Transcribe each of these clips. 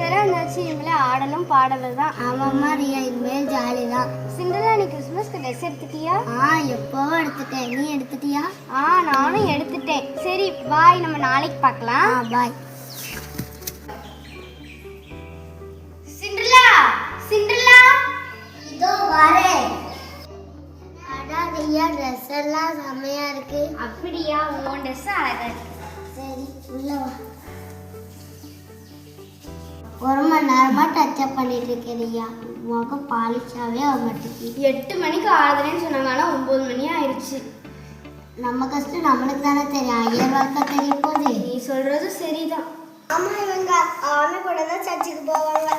வேற வந்தாச்சு இனிமேல் ஆடலும் பாடலும் தான். ஆமாம்மா ரியா இனிமேல் ஜாலி தான். சிண்டலா நீ கிறிஸ்மஸ்க்கு ட்ரெஸ் எடுத்துட்டியா? ஆ எப்போவோ எடுத்துட்டேன். நீ எடுத்துட்டியா? ஆ நானும் எடுத்துட்டேன். சரி பாய் நம்ம நாளைக்கு பார்க்கலாம். பாய் சிண்டலா சிண்டலா. இதோ வரேன் அடா ரியா ட்ரெஸ் எல்லாம் செம்மையா இருக்கு. அப்படியா? உன் ட்ரெஸ் அழகா இருக்கு. ஒரு மணி நேரமா டச் அப் பண்ணிட்டு இருக்கேன் ரியா. முகம் பாலிஷாவே ஆக மாட்டேங்குது. எட்டு மணிக்கு ஆடுதுன்னு சொன்னாங்க ஆனால் ஒம்பது மணி ஆயிடுச்சு நம்ம கஷ்டம் நம்மளுக்கு தானே தெரியும். ஐயர் வாழ்க்கை தெரிய போகுது நீ சொல்றது சரிதான். ஆமா இவங்க ஆமை கூட தான் சர்ச்சுக்கு போவாங்க.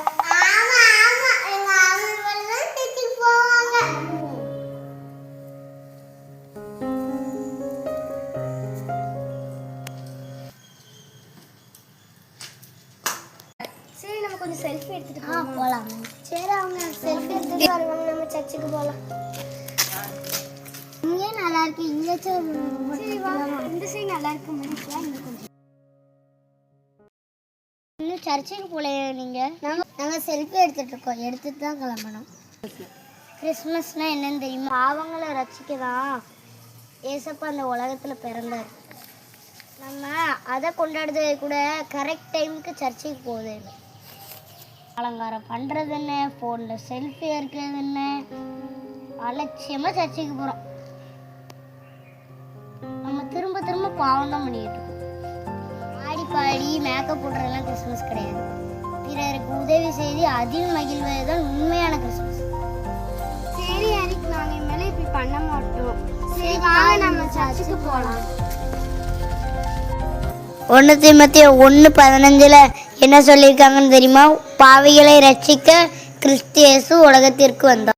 கொஞ்சம் செல்ஃபி எடுத்துட்டு ஆ போலாம். சரி அவங்க செல்ஃபி எடுத்துட்டு வருவாங்க. நம்ம சர்ச்சுக்கு போலாம். இங்கே நல்லா இருக்கு. இங்கே சரி வா. இந்த சைடு நல்லா இருக்கு. முடிக்கலாம் இங்க கொஞ்சம். இன்னும் சர்ச்சுக்கு போலையே நீங்க. நாங்க நாங்க செல்ஃபி எடுத்துட்டு இருக்கோம். எடுத்துட்டு தான் கிளம்பணும். கிறிஸ்மஸ்னா என்னன்னு தெரியுமா? பாவங்களை ரசிக்க தான் ஏசப்பா அந்த உலகத்துல பிறந்தார். நம்ம அதை கொண்டாடுறது கூட கரெக்ட் டைமுக்கு சர்ச்சுக்கு போகுது. அலங்காரம் பண்ணுறது என்ன? ஃபோனில் செல்ஃபி எடுக்கிறது என்ன? அலட்சியமாக சர்ச்சுக்கு போகிறோம் நம்ம திரும்ப திரும்ப பாவம் தான் பண்ணிக்கிட்டு ஆடி பாடி மேக்கப் போடுறதெல்லாம் கிறிஸ்மஸ் கிடையாது. பிறருக்கு உதவி செய்து அதில் மகிழ்வது தான் உண்மையான கிறிஸ்மஸ் சரி அரிக் நாங்க இனிமேல் இப்படி பண்ண மாட்டோம். சரி வாங்க நம்ம சர்ச்சுக்கு போகலாம் ஒன்று திமுத்தி ஒன்று பதினஞ்சில் என்ன சொல்லியிருக்காங்கன்னு தெரியுமா? பாவிகளை ரட்சிக்க கிறிஸ்தியேசு உலகத்திற்கு வந்தார்.